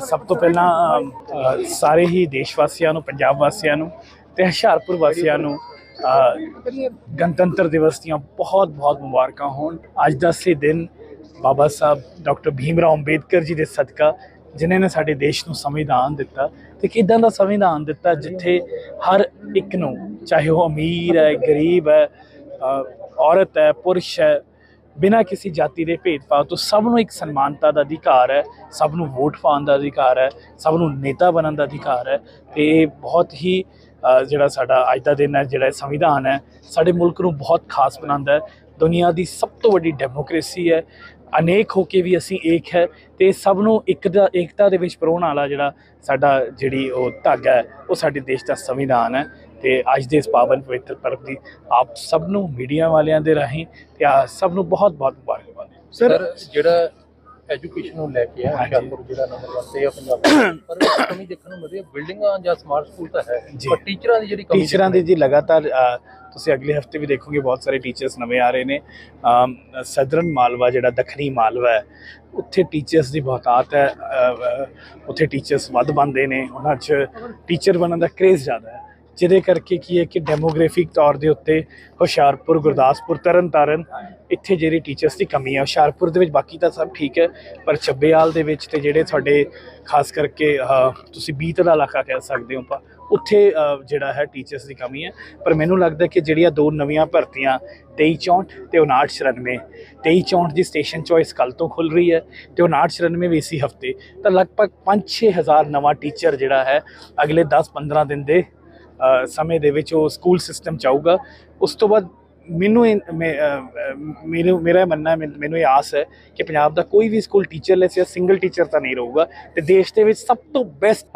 ਸਭ ਤੋਂ ਪਹਿਲਾਂ ਸਾਰੇ ਹੀ ਦੇਸ਼ ਵਾਸੀਆਂ ਨੂੰ, ਪੰਜਾਬ ਵਾਸੀਆਂ ਨੂੰ ਤੇ ਹੁਸ਼ਿਆਰਪੁਰ ਵਾਸੀਆਂ ਨੂੰ ਗਣਤੰਤਰ ਦਿਵਸ ਦੀਆਂ ਬਹੁਤ ਬਹੁਤ ਮੁਬਾਰਕਾਂ ਹੋਣ। ਅੱਜ ਦਾ ਸੇ ਦਿਨ ਬਾਬਾ ਸਾਹਿਬ ਡਾਕਟਰ ਭੀਮ ਰਾਓ ਅੰਬੇਦਕਰ ਜੀ ਦੇ ਸਦਕਾ, ਜਿਨ੍ਹਾਂ ਨੇ ਸਾਡੇ ਦੇਸ਼ ਨੂੰ ਸੰਵਿਧਾਨ ਦਿੱਤਾ। ਤੇ ਕਿਦਾਂ ਦਾ ਸੰਵਿਧਾਨ ਦਿੱਤਾ, ਜਿੱਥੇ ਹਰ ਇੱਕ ਨੂੰ, ਚਾਹੇ ਉਹ ਅਮੀਰ ਹੈ, ਗਰੀਬ ਹੈ ਔਰਤ ਹੈ, ਪੁਰਸ਼ ਹੈ ਬਿਨਾਂ ਕਿਸੇ ਜਾਤੀ ਦੇ ਭੇਦਭਾਵ ਤੋਂ ਸਭ ਨੂੰ ਇੱਕ ਸਨਮਾਨਤਾ ਦਾ ਅਧਿਕਾਰ ਹੈ, ਸਭ ਨੂੰ ਵੋਟ ਪਾਉਣ ਦਾ ਅਧਿਕਾਰ ਹੈ, ਸਭ ਨੂੰ ਨੇਤਾ ਬਣਨ ਦਾ ਅਧਿਕਾਰ ਹੈ ਤੇ ਇਹ ਬਹੁਤ ਹੀ ਜਿਹੜਾ ਸਾਡਾ ਅੱਜ ਦਾ ਦਿਨ ਹੈ, ਜਿਹੜਾ ਸੰਵਿਧਾਨ ਹੈ, ਸਾਡੇ ਮੁਲਕ ਨੂੰ ਬਹੁਤ ਖਾਸ ਬਣਾਉਂਦਾ ਹੈ। ਦੁਨੀਆ ਦੀ ਸਭ ਤੋਂ ਵੱਡੀ ਡੈਮੋਕ੍ਰੇਸੀ ਹੈ। ਅਨੇਕ ਹੋ ਕੇ ਵੀ ਅਸੀਂ ਏਕ ਹੈ ਤੇ ਸਭ ਨੂੰ ਇੱਕ ਦਾ ਏਕਤਾ ਦੇ ਵਿੱਚ ਪਰੋਣ ਵਾਲਾ ਜਿਹੜਾ ਸਾਡਾ ਜਿਹੜੀ ਉਹ ਧਾਗਾ ਹੈ, ਉਹ ਸਾਡੇ ਦੇਸ਼ ਦਾ ਸੰਵਿਧਾਨ ਹੈ। ਤੇ ਅੱਜ ਦੇ ਇਸ ਪਾਵਨ ਪਵਿੱਤਰ ਪਰਬ ਦੀ ਆਪ ਸਭ ਨੂੰ ਮੀਡੀਆ ਵਾਲਿਆਂ ਦੇ ਰਾਹੀਂ ਤੇ ਆ ਸਭ ਨੂੰ ਬਹੁਤ ਬਹੁਤ ਮੁਬਾਰਕਬਾਦ ਸਰ ਜਿਹੜਾ ਐਜੂਕੇਸ਼ਨ ਨੂੰ ਲੈ ਕੇ ਆ। ਹੁਸ਼ਿਆਰਪੁਰ ਜਿਹੜਾ ਨੰਬਰ 1 ਤੇ ਆ ਪੰਜਾਬ। ਪਰ ਕਮੀ ਦੇਖਣ ਨੂੰ ਮਿਲ ਰਹੀ ਹੈ ਬਿਲਡਿੰਗਾਂ ਜਾਂ ਸਮਾਰਟ ਸਕੂਲ ਤਾਂ ਹੈ। ਪਰ ਟੀਚਰਾਂ ਦੀ ਜਿਹੜੀ ਕਮੀ ਟੀਚਰਾਂ ਦੀ ਜੀ ਲਗਾਤਾਰ ਤੁਸੀਂ ਅਗਲੇ ਹਫ਼ਤੇ ਵੀ ਦੇਖੋਗੇ ਬਹੁਤ ਸਾਰੇ ਟੀਚਰਸ ਨਵੇਂ ਆ ਰਹੇ ਨੇ ਸਦਰਨ ਮਾਲਵਾ ਜਿਹੜਾ ਦੱਖਣੀ ਮਾਲਵਾ ਹੈ ਉੱਥੇ ਟੀਚਰਸ ਦੀ ਬਹੁਤਾਤ ਹੈ ਉੱਥੇ ਟੀਚਰਸ ਵੱਧ ਬੰਦੇ ਨੇ ਉਹਨਾਂ 'ਚ ਟੀਚਰ ਬਣਨ ਦਾ ਕ੍ਰੇਜ਼ ਜ਼ਿਆਦਾ ਹੈ ਜਿਹਦੇ ਕਰਕੇ ਕੀ ਹੈ ਕਿ ਡੈਮੋਗ੍ਰਾਫਿਕ ਤੌਰ ਦੇ ਉੱਤੇ ਹੁਸ਼ਿਆਰਪੁਰ, ਗੁਰਦਾਸਪੁਰ, ਤਰਨਤਾਰਨ, ਇੱਥੇ ਜਿਹੜੀ ਟੀਚਰਸ ਦੀ ਕਮੀ ਹੈ ਹੁਸ਼ਿਆਰਪੁਰ ਦੇ ਵਿੱਚ ਬਾਕੀ ਤਾਂ ਸਭ ਠੀਕ ਹੈ, ਪਰ ਚੱਬੇਆਲ ਦੇ ਵਿੱਚ ਤੇ ਜਿਹੜੇ ਤੁਹਾਡੇ ਖਾਸ ਕਰਕੇ ਤੁਸੀਂ ਬੀਤ ਦਾ ਇਲਾਕਾ ਕਹਿ ਸਕਦੇ ਹੋ ਪਾ ਉੱਥੇ ਜਿਹੜਾ ਹੈ ਟੀਚਰਸ ਦੀ ਕਮੀ ਹੈ। ਪਰ ਮੈਨੂੰ ਲੱਗਦਾ ਕਿ ਜਿਹੜੀਆਂ ਦੋ ਨਵੀਆਂ ਭਰਤੀਆਂ 2364 ਤੇ 5994 2364 ਦੀ ਸਟੇਸ਼ਨ ਚੋਇਸ ਕੱਲ ਤੋਂ ਖੁੱਲ ਰਹੀ ਹੈ ਤੇ 5994 ਵੀ ਇਸੀ ਹਫ਼ਤੇ, ਤਾਂ ਲਗਭਗ 5-6000 ਨਵਾਂ ਟੀਚਰ ਜਿਹੜਾ ਹੈ ਅਗਲੇ 10-15 ਦਿਨ ਦੇ ਸਮੇਂ ਦੇ ਵਿੱਚ ਉਹ ਸਕੂਲ ਸਿਸਟਮ ਚਾਹੂਗਾ ਉਸ ਤੋਂ ਬਾਅਦ ਮੈਨੂੰ ਇਹ- ਮੈਂ, ਮੈਨੂੰ ਮੇਰਾ ਮੰਨਣਾ ਹੈ ਮੈਨੂੰ ਇਹ ਆਸ ਹੈ ਕਿ ਪੰਜਾਬ ਦਾ ਕੋਈ ਵੀ ਸਕੂਲ ਟੀਚਰਲੈਸ ਜਾਂ ਸਿੰਗਲ ਟੀਚਰ ਤਾਂ ਨਹੀਂ ਰਹੂਗਾ ਤੇ ਦੇਸ਼ ਦੇ ਵਿੱਚ ਸਭ ਤੋਂ ਬੈਸਟ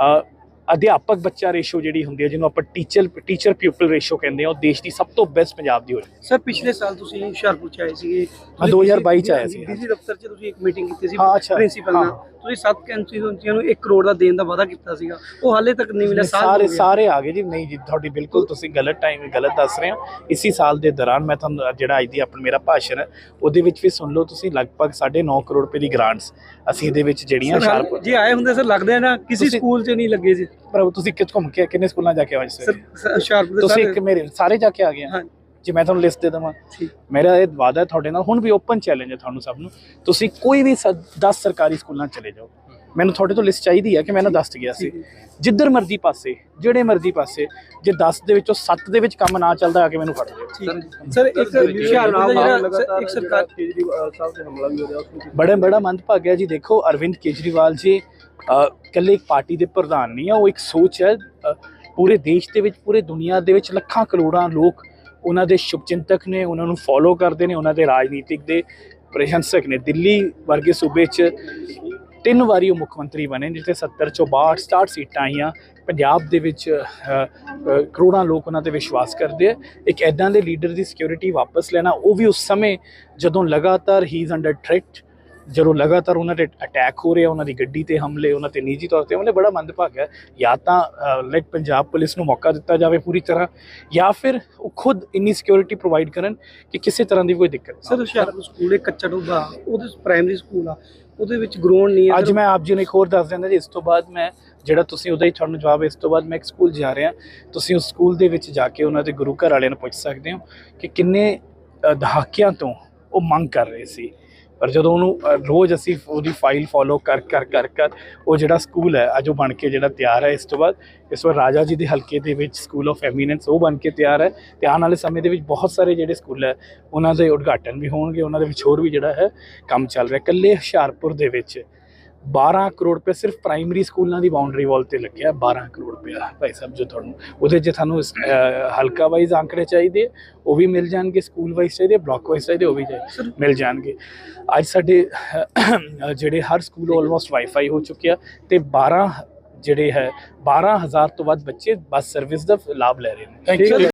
ਅਧਿਆਪਕ ਬੱਚਾ ਰੇਸ਼ੋ ਜਿਹੜੀ ਹੁੰਦੀ ਹੈ ਜਿਹਨੂੰ ਆਪਾਂ ਟੀਚਰ ਟੀਚਰ ਪਿਊਪਲ ਰੇਸ਼ੋ ਕਹਿੰਦੇ ਆ ਉਹ ਦੇਸ਼ ਦੀ ਸਭ ਤੋਂ ਬੈਸਟ ਪੰਜਾਬ ਦੀ ਹੋਈ ਸਰ ਪਿਛਲੇ ਸਾਲ ਤੁਸੀਂ ਹੁਸ਼ਿਆਰਪੁਰ ਚ ਆਏ ਸੀਗੇ ਹਾਂ, 2022 ਚ ਆਇਆ ਸੀ। ਡੀਸੀ ਦਫ਼ਤਰ ਚ ਤੁਸੀਂ ਇੱਕ ਮੀਟਿੰਗ ਕੀਤੀ ਸੀ ਹਾਂ। ਪ੍ਰਿੰਸੀਪਲ ਨਾਲ ਹਾਂ। ਤੁਸੀਂ ਸੱਤ ਕੰਸਟੀਟਿਊਂਸੀਆਂ ਨੂੰ 1 ਕਰੋੜ ਦਾ ਦੇਣ ਦਾ ਵਾਅਦਾ ਕੀਤਾ ਸੀਗਾ ਉਹ ਹਾਲੇ ਤੱਕ ਨਹੀਂ ਮਿਲਿਆ ਸਾਰੇ ਹੋ। ਸਾਰੇ ਆ ਗਏ ਜੀ ਨਹੀਂ ਜੀ ਤੁਹਾਡੀ ਬਿਲਕੁਲ ਤੁਸੀਂ ਗਲਤ ਟਾਈਮ ਗਲਤ ਦੱਸ ਰਹੇ ਹੋ ਇਸੀ ਸਾਲ ਦੇ ਦੌਰਾਨ ਮੈਂ ਤੁਹਾਨੂੰ ਜਿਹੜਾ ਅੱਜ ਦੀ ਆਪਣਾ ਮੇਰਾ ਭਾਸ਼ਣ ਹੈ ਉਹਦੇ ਵਿੱਚ ਵੀ ਸੁਣ ਲਓ ਤੁਸੀਂ ਲਗਭਗ 9.5 ਕਰੋੜ ਰੁਪਏ ਦੀ ਗ੍ਰਾਂਟਸ ਅਸੀਂ ਇਹਦੇ ਵਿੱਚ ਜਿਹੜੀਆਂ ਹੁਸ਼ਿਆਰਪੁਰ ਜੇ ਆਏ ਹੁੰਦੇ ਸਰ ਲੱਗਦਾ ਹੈ ਨਾ ਕਿਸੇ ਸਕੂਲ ਚ ਨਹੀਂ ਲੱਗੇ ਸੀ ਪਰ ਤੁਸੀਂ ਕਿੱਥੇ ਘੁੰਮ ਕੇ ਕਿੰਨੇ ਸਕੂਲਾਂ ਜਾ ਕੇ ਆਏ ਸਰ ਹੁਸ਼ਿਆਰਪੁਰ ਦੇ ਤੁਸੀਂ ਇੱਕ ਮੇਰੇ ਸਾਰੇ ਜਾ ਕੇ ਆ ਗਏ? ਹਾਂ ਜੇ ਮੈਂ ਤੁਹਾਨੂੰ ਲਿਸਟ ਦੇ ਦੇਵਾਂ। ਮੇਰਾ ਇਹ ਵਾਅਦਾ ਹੈ ਤੁਹਾਡੇ ਨਾਲ ਹੁਣ ਵੀ ਓਪਨ ਚੈਲੰਜ ਹੈ ਤੁਹਾਨੂੰ ਸਭ ਨੂੰ। ਤੁਸੀਂ ਕੋਈ ਵੀ 10 ਸਰਕਾਰੀ ਸਕੂਲਾਂ ਚਲੇ ਜਾਓ। ਮੈਨੂੰ ਤੁਹਾਡੇ ਤੋਂ ਲਿਸਟ ਚਾਹੀਦੀ ਹੈ ਕਿ ਮੈਨੂੰ ਦੱਸ ਗਿਆ ਸੀ। ਜਿੱਧਰ ਮਰਜ਼ੀ ਪਾਸੇ ਜਿਹੜੇ ਮਰਜ਼ੀ ਪਾਸੇ ਜੇ 10 ਦੇ ਵਿੱਚੋਂ 7 ਦੇ ਵਿੱਚ ਕੰਮ ਨਾ ਚੱਲਦਾ ਆ ਕੇ ਮੈਨੂੰ ਫੜ ਲਿਓ। ਸਰ ਇੱਕ ਇੱਕ ਸਰਕਾਰ ਕੇਜਰੀਵਾਲ ਸਾਹਿਬ ਤੇ ਹਮਲਾ ਵੀ ਹੋ ਰਿਹਾ ਬੜਾ ਬੜਾ ਮੰਦਭਾਗਾ ਹੈ। ਜੀ ਦੇਖੋ ਅਰਵਿੰਦ ਕੇਜਰੀਵਾਲ ਜੀ ਇਕੱਲੇ ਇੱਕ ਪਾਰਟੀ ਦੇ ਪ੍ਰਧਾਨ ਨਹੀਂ ਆ, ਉਹ ਇੱਕ ਸੋਚ ਹੈ। ਪੂਰੇ ਦੇਸ਼ ਦੇ ਵਿੱਚ, ਪੂਰੇ ਦੁਨੀਆ ਦੇ ਵਿੱਚ ਲੱਖਾਂ ਕਰੋੜਾਂ ਲੋਕ ਉਹਨਾਂ ਦੇ ਸ਼ੁਭਚਿੰਤਕ ਨੇ, ਉਹਨਾਂ ਨੂੰ ਫੋਲੋ ਕਰਦੇ ਨੇ, ਉਹਨਾਂ ਦੇ ਰਾਜਨੀਤਿਕ ਦੇ ਪ੍ਰਸ਼ੰਸਕ ਨੇ। ਦਿੱਲੀ ਵਰਗੇ ਸੂਬੇ 'ਚ ਤਿੰਨ ਵਾਰੀ ਉਹ ਮੁੱਖ ਮੰਤਰੀ ਬਣੇ, ਜਿੱਥੇ 70 ਚੋਂ 62 67 ਸੀਟਾਂ ਆਈਆਂ। ਪੰਜਾਬ ਦੇ ਵਿੱਚ ਕਰੋੜਾਂ ਲੋਕ ਉਹਨਾਂ ਤੇ ਵਿਸ਼ਵਾਸ ਕਰਦੇ ਆ। ਇੱਕ ਐਦਾਂ ਦੇ ਲੀਡਰ ਦੀ ਸਿਕਿਉਰਿਟੀ ਵਾਪਸ ਲੈਣਾ, ਉਹ ਵੀ ਉਸ ਸਮੇਂ ਜਦੋਂ ਲਗਾਤਾਰ ਹੀ ਇਜ਼ ਅੰਡਰ ਥ੍ਰੈਟ ਜਦੋਂ ਲਗਾਤਾਰ ਉਹਨਾਂ ਤੇ ਅਟੈਕ ਹੋ ਰਿਹਾ ਉਹਨਾਂ ਦੀ ਗੱਡੀ ਤੇ ਹਮਲੇ ਉਹਨਾਂ ਤੇ ਨਿੱਜੀ ਤੌਰ ਤੇ ਹਮਲੇ ਬੜਾ ਮੰਦਭਾਗਾ ਹੈ। ਜਾਂ ਤਾਂ ਲੈਟ ਪੰਜਾਬ ਪੁਲਿਸ ਨੂੰ ਮੌਕਾ ਦਿੱਤਾ ਜਾਵੇ ਪੂਰੀ ਤਰ੍ਹਾਂ ਜਾਂ ਫਿਰ ਉਹ ਖੁਦ ਇੰਨੀ ਸਿਕਿਉਰਿਟੀ ਪ੍ਰੋਵਾਈਡ ਕਰਨ ਕਿ ਕਿਸੇ ਤਰ੍ਹਾਂ ਦੀ ਕੋਈ ਦਿੱਕਤ ਸਰ ਹੁਸ਼ਿਆਰਪੁਰ ਸਕੂਲ ਇੱਕ ਕੱਚਾ ਡੋਬਾ ਉਹਦੇ ਪ੍ਰਾਇਮਰੀ ਸਕੂਲ ਆ ਉਹਦੇ ਵਿੱਚ ਗਰਾਊਂਡ ਨਹੀਂ ਹੈ। ਅੱਜ ਮੈਂ ਆਪ ਜੀ ਨੂੰ ਇੱਕ ਹੋਰ ਦੱਸ ਦਿੰਦਾ ਜੀ ਇਸ ਤੋਂ ਬਾਅਦ ਮੈਂ ਜਿਹੜਾ ਤੁਸੀਂ ਉਹਦਾ ਹੀ ਤੁਹਾਨੂੰ ਜਵਾਬ ਇਸ ਤੋਂ ਬਾਅਦ ਮੈਂ ਇੱਕ ਸਕੂਲ ਜਾ ਰਿਹਾ। ਤੁਸੀਂ ਉਸ ਸਕੂਲ ਦੇ ਵਿੱਚ ਜਾ ਕੇ ਉਹਨਾਂ ਦੇ ਗੁਰੂ ਘਰ ਵਾਲਿਆਂ ਨੂੰ ਪੁੱਛ ਸਕਦੇ ਹੋ ਕਿ ਕਿੰਨੇ ਦਹਾਕਿਆਂ ਤੋਂ ਉਹ ਮੰਗ ਕਰ ਰਹੇ ਸੀ। ਪਰ ਜਦੋਂ ਉਹਨੂੰ ਰੋਜ਼ ਅਸੀਂ ਉਹਦੀ ਫਾਈਲ ਫੋਲੋ ਕਰ ਕਰ ਕਰ ਕਰ, ਉਹ ਜਿਹੜਾ ਸਕੂਲ ਹੈ, ਅੱਜ ਉਹ ਬਣ ਕੇ ਜਿਹੜਾ ਤਿਆਰ ਹੈ ਇਸ ਤੋਂ ਬਾਅਦ, ਇਸ ਵਾਰ ਰਾਜਾ ਜੀ ਦੇ ਹਲਕੇ ਦੇ ਵਿੱਚ ਸਕੂਲ ਆਫ ਐਮੀਨੈਂਸ ਉਹ ਬਣ ਕੇ ਤਿਆਰ ਹੈ। ਤੇ ਆਉਣ ਵਾਲੇ ਸਮੇਂ ਦੇ ਵਿੱਚ ਬਹੁਤ ਸਾਰੇ ਜਿਹੜੇ ਸਕੂਲ ਹੈ, ਉਹਨਾਂ ਦੇ ਉਦਘਾਟਨ ਵੀ ਹੋਣਗੇ, ਉਹਨਾਂ ਦੇ ਵਿੱਚ ਹੋਰ ਵੀ ਜਿਹੜਾ ਹੈ ਕੰਮ ਚੱਲ ਰਿਹਾ। ਇਕੱਲੇ ਹੁਸ਼ਿਆਰਪੁਰ ਦੇ ਵਿੱਚ 12 ਕਰੋੜ ਰੁਪਏ ਸਿਰਫ ਪ੍ਰਾਇਮਰੀ ਸਕੂਲਾਂ ਦੀ ਬਾਉਂਡਰੀ ਵਾਲ ਤੇ ਲੱਗਿਆ 12 ਕਰੋੜ ਰੁਪਏ ਭਾਈ ਸਾਹਿਬ ਜੋ ਤੁਹਾਨੂੰ ਉਹਦੇ 'ਚ ਤੁਹਾਨੂੰ ਹਲਕਾ ਵਾਈਜ਼ ਆંકੜੇ ਚਾਹੀਦੇ ਉਹ ਵੀ ਮਿਲ ਜਾਣਗੇ ਸਕੂਲ ਵਾਈਜ਼ ਚਾਹੀਦੇ ਬਲਾਕ ਵਾਈਜ਼ ਚਾਹੀਦੇ ਉਹ ਵੀ ਮਿਲ ਜਾਣਗੇ। ਅੱਜ ਸਾਡੇ ਜਿਹੜੇ ਹਰ ਸਕੂਲ ਆਲਮੋਸਟ ਵਾਈਫਾਈ ਹੋ ਚੁੱਕਿਆ ਤੇ 12 ਜਿਹੜੇ ਹੈ 12000 ਤੋਂ ਵੱਧ ਬੱਚੇ ਬੱਸ ਸਰਵਿਸ ਦਾ ਲਾਭ ਲੈ ਰਹੇ ਨੇ। Thank you